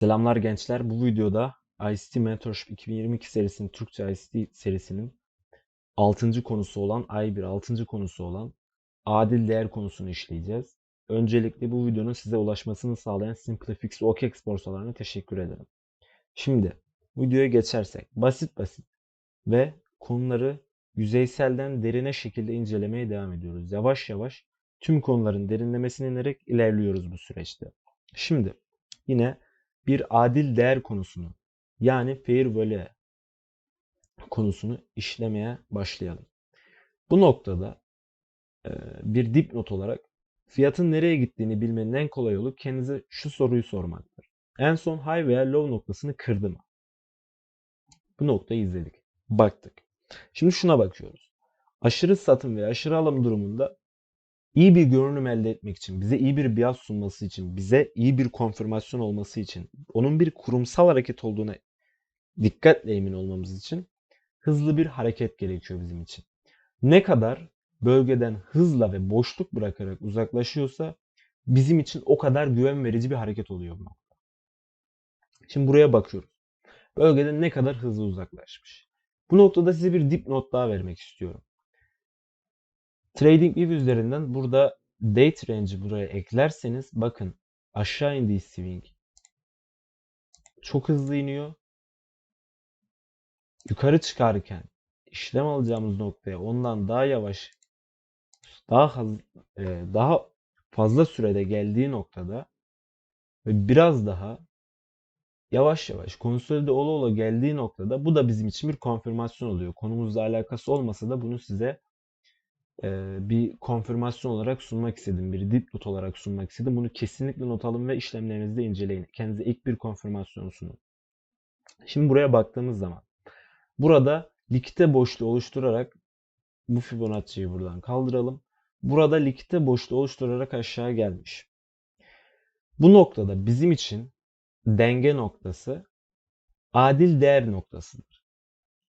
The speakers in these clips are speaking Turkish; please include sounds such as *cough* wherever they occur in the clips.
Selamlar gençler. Bu videoda ICT Mentorship 2022 serisinin Türkçe ICT serisinin 6. konusu olan I1 6. konusu olan adil değer konusunu işleyeceğiz. Öncelikle bu videonun size ulaşmasını sağlayan Simplifix ve OKEX borsalarına teşekkür ederim. Şimdi videoya geçersek basit basit ve konuları yüzeyselden derine şekilde incelemeye devam ediyoruz. Yavaş yavaş tüm konuların derinlemesine inerek ilerliyoruz bu süreçte. Şimdi yine bir adil değer konusunu yani fair value konusunu işlemeye başlayalım. Bu noktada bir dipnot olarak fiyatın nereye gittiğini bilmenin en kolay yolu kendinize şu soruyu sormaktır. En son high veya low noktasını kırdı mı? Bu noktayı izledik. Baktık. Şimdi şuna bakıyoruz. Aşırı satım veya aşırı alım durumunda iyi bir görünüm elde etmek için, bize iyi bir biat sunması için, bize iyi bir konfirmasyon olması için, onun bir kurumsal hareket olduğuna dikkatle emin olmamız için hızlı bir hareket gerekiyor bizim için. Ne kadar bölgeden hızla ve boşluk bırakarak uzaklaşıyorsa bizim için o kadar güven verici bir hareket oluyor bu nokta. Şimdi buraya bakıyoruz. Bölgeden ne kadar hızlı uzaklaşmış. Bu noktada size bir dipnot daha vermek istiyorum. TradingView üzerinden burada date range'i buraya eklerseniz bakın aşağı indiği swing çok hızlı iniyor. Yukarı çıkarken işlem alacağımız noktaya ondan daha yavaş daha haz, e, daha fazla sürede geldiği noktada ve biraz daha yavaş yavaş konsolide ola ola geldiği noktada bu da bizim için bir konfirmasyon oluyor. Konumuzla alakası olmasa da bunu size bir konfirmasyon olarak sunmak istedim. Bir dipnot olarak sunmak istedim. Bunu kesinlikle not alın ve işlemlerinizde inceleyin. Kendinize ilk bir konfirmasyon sunun. Şimdi buraya baktığımız zaman burada likite boşluğu oluşturarak bu Fibonacci'yi buradan kaldıralım. Burada likite boşluğu oluşturarak aşağı gelmiş. Bu noktada bizim için denge noktası adil değer noktasıdır.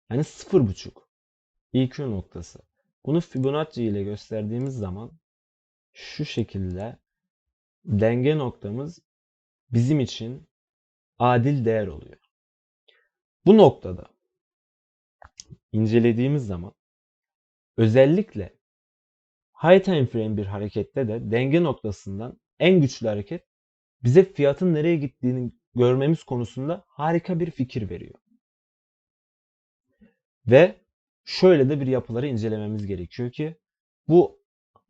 Yani 0.5 EQ noktası. Bunu Fibonacci ile gösterdiğimiz zaman şu şekilde denge noktamız bizim için adil değer oluyor. Bu noktada incelediğimiz zaman özellikle high time frame bir harekette de denge noktasından en güçlü hareket bize fiyatın nereye gittiğini görmemiz konusunda harika bir fikir veriyor. Ve şöyle de bir yapıları incelememiz gerekiyor ki bu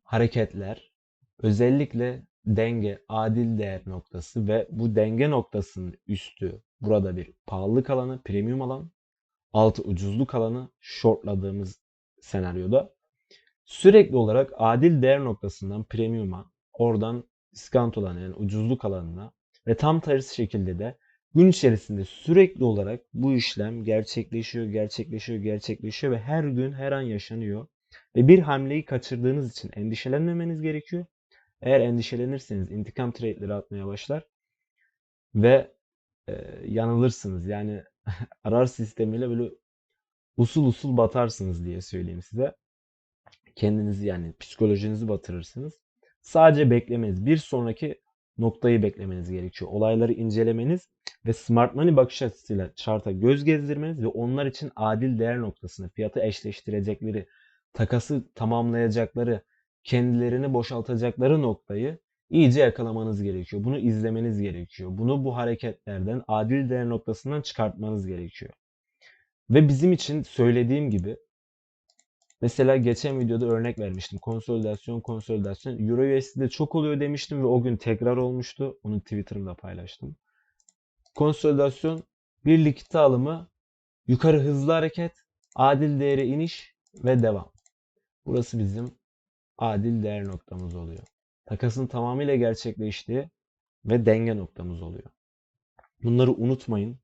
hareketler özellikle denge, adil değer noktası ve bu denge noktasının üstü burada bir pahalılık alanı, premium alan, altı ucuzluk alanı shortladığımız senaryoda. Sürekli olarak adil değer noktasından premium'a, oradan diskant olan yani ucuzluk alanına ve tam tersi şekilde de Gün içerisinde sürekli olarak bu işlem gerçekleşiyor, gerçekleşiyor, gerçekleşiyor ve her gün her an yaşanıyor. Ve bir hamleyi kaçırdığınız için endişelenmemeniz gerekiyor. Eğer endişelenirseniz intikam trade'leri atmaya başlar ve e, yanılırsınız. Yani *laughs* arar sistemiyle böyle usul usul batarsınız diye söyleyeyim size. Kendinizi yani psikolojinizi batırırsınız. Sadece beklemeniz, bir sonraki noktayı beklemeniz gerekiyor. Olayları incelemeniz ve smart money bakış açısıyla chart'a göz gezdirmeniz ve onlar için adil değer noktasını, fiyatı eşleştirecekleri, takası tamamlayacakları, kendilerini boşaltacakları noktayı iyice yakalamanız gerekiyor. Bunu izlemeniz gerekiyor. Bunu bu hareketlerden adil değer noktasından çıkartmanız gerekiyor. Ve bizim için söylediğim gibi Mesela geçen videoda örnek vermiştim. Konsolidasyon, konsolidasyon. Euro USD'de çok oluyor demiştim ve o gün tekrar olmuştu. Onu Twitter'ımda paylaştım. Konsolidasyon, bir likit alımı, yukarı hızlı hareket, adil değere iniş ve devam. Burası bizim adil değer noktamız oluyor. Takasın tamamıyla gerçekleştiği ve denge noktamız oluyor. Bunları unutmayın.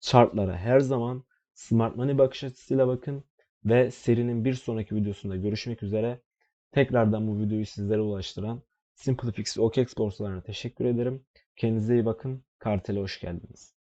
Chartlara her zaman smart money bakış açısıyla bakın ve serinin bir sonraki videosunda görüşmek üzere. Tekrardan bu videoyu sizlere ulaştıran Simplifix OKEX borsalarına teşekkür ederim. Kendinize iyi bakın. Kartel'e hoş geldiniz.